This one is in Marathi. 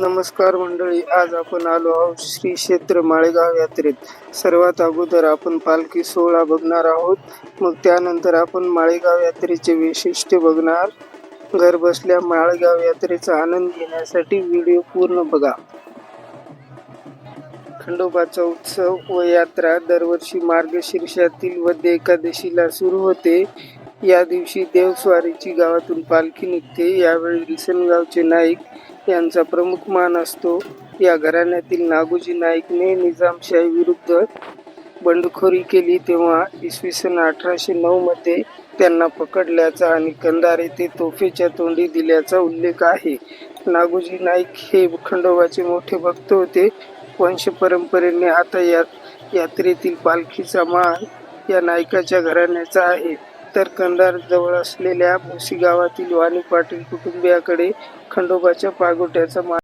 नमस्कार मंडळी आज आपण आलो आहोत श्री क्षेत्र माळेगाव यात्रेत. सर्वात अगोदर आपण पालखी सोहळा बघणार आहोत. मग त्यानंतर आपण माळेगाव यात्रेचे वैशिष्ट्य बघणार. घर बसल्या माळेगाव यात्रेचा आनंद घेण्यासाठी व्हिडिओ पूर्ण बघा. खंडोबाचा उत्सव व यात्रा दरवर्षी मार्गशीर्षातील वद्य एकादशीला सुरू होते. या दिवशी देवस्वारीची गावातून पालखी निघते. यावेळी विलसनगावचे नाईक यांचा प्रमुख मान असतो. या घराण्यातील नागोजी नाईकने निजामशाही विरुद्ध बंडखोरी केली तेव्हा इसवी सन अठराशे नऊमध्ये त्यांना पकडल्याचा आणि कंधार येथे तोफेच्या तोंडी दिल्याचा उल्लेख आहे. नागोजी नाईक हे खंडोबाचे मोठे भक्त होते. वंश परंपरेने आता या यात्रेतील पालखीचा मान या नायकाच्या घराण्याचा आहे. तर कंधार जवळ असलेल्या भोसी गावातील वाणी पाटील कुटुंबियाकडे खंडोबाच्या पागोट्याचा मा